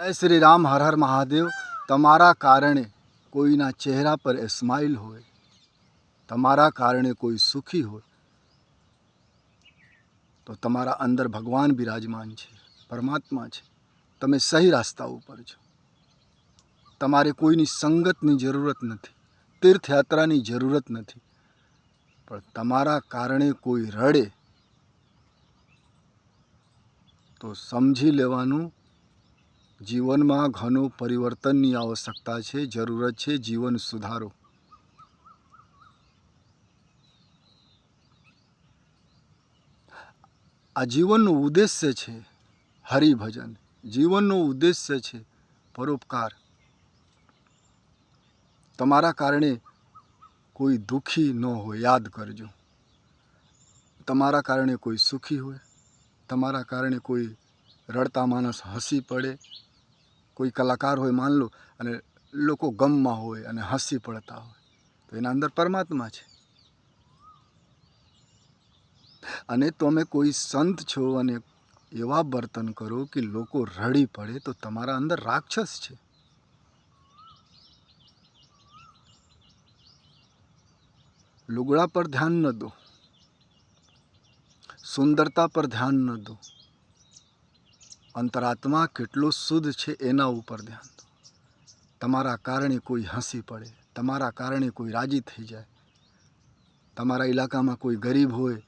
જય શ્રી રામ, હર હર મહાદેવ. તમારા કારણે કોઈના ચહેરા પર સ્માઇલ હોય, તમારા કારણે કોઈ સુખી હોય, તો તમારા અંદર ભગવાન બિરાજમાન છે, પરમાત્મા છે. તમે સહી રાસ્તા ઉપર છો. તમારે કોઈની સંગતની જરૂરત નથી, તીર્થયાત્રાની જરૂરત નથી, પણ તમારા કારણે કોઈ રડે, તો સમજી લેવાનું જીવનમાં ઘણું પરિવર્તનની આવશ્યકતા છે, જરૂરત છે, જીવન સુધારો. આ જીવનનો ઉદ્દેશ્ય છે હરિભજન. જીવનનો ઉદ્દેશ્ય છે પરોપકાર. તમારા કારણે કોઈ દુઃખી ન હોય, યાદ કરજો. તમારા કારણે કોઈ સુખી હોય, તમારા કારણે કોઈ રડતા માણસ હસી પડે કોઈ કલાકાર હોય, માન લો, અને લોકો ગમમાં હોય અને હસી પડતા હોય, તો એના અંદર પરમાત્મા છે. અને તમે કોઈ સંત છો અને એવા વર્તન કરો કે લોકો રડી પડે, તો તમારા અંદર રાક્ષસ છે. લુગડા પર ધ્યાન ન દો. સુંદરતા પર ધ્યાન ન દો. અંતરાત્મા કેટલો શુદ્ધ છે એના ઉપર ધ્યાન દો. તમારા કારણે કોઈ હસી પડે, તમારા કારણે કોઈ રાજી થઈ જાય, તમારા ઇલાકામાં કોઈ ગરીબ હોય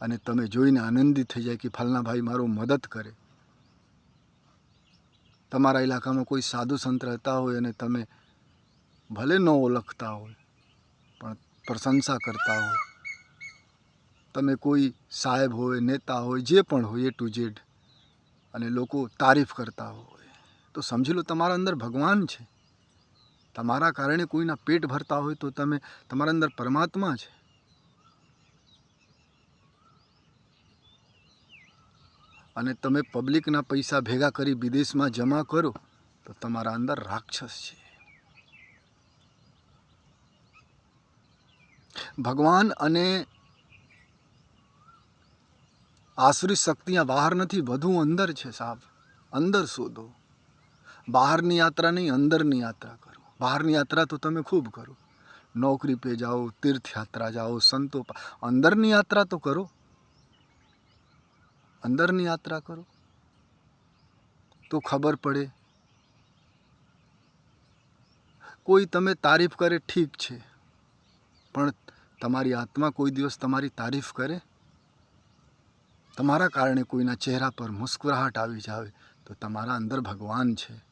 અને તમે જોઈને આનંદિત થઈ જાય કે ફલના ભાઈ મારો મદદ કરે. તમારા ઇલાકામાં કોઈ સાધુ સંત રહેતા હોય અને તમે ભલે ન ઓળખતા હોય, પણ પ્રશંસા કરતા હોય તમે કોઈ સાહેબ હોય, નેતા હોય, જે પણ હોય એ ટુ ઝેડ અને લોકો તારીફ કરતા હોય, તો સમજી લો તમારા અંદર ભગવાન છે. તમારા કારણે કોઈના પેટ ભરતા હોય તો તમે તમારા અંદર પરમાત્મા છે. અને તમે પબ્લિકના પૈસા ભેગા કરી વિદેશમાં જમા કરો, તો તમારા અંદર રાક્ષસ છે. ભગવાન અને આસુરી શક્તિਆਂ બહાર નથી, વધુ અંદર છે સાહેબ અંદર શોધો. બહારની યાત્રા નહીં, અંદરની યાત્રા કરો. બહારની યાત્રા તો તમે ખૂબ કરો. નોકરી પે જાઓ, તીર્થયાત્રા જાઓ, સંતો અંદરની યાત્રા તો કરો. અંદરની યાત્રા કરો. તો ખબર પડે. કોઈ તમે તારીફ કરે ઠીક છે, પણ તમારી આત્મા કોઈ દિવસ તમારી તારીફ કરે. તમારા કારણે કોઈના ચહેરા પર મુસ્કુરાહટ આવી જાવે તો તમારા અંદર ભગવાન છે.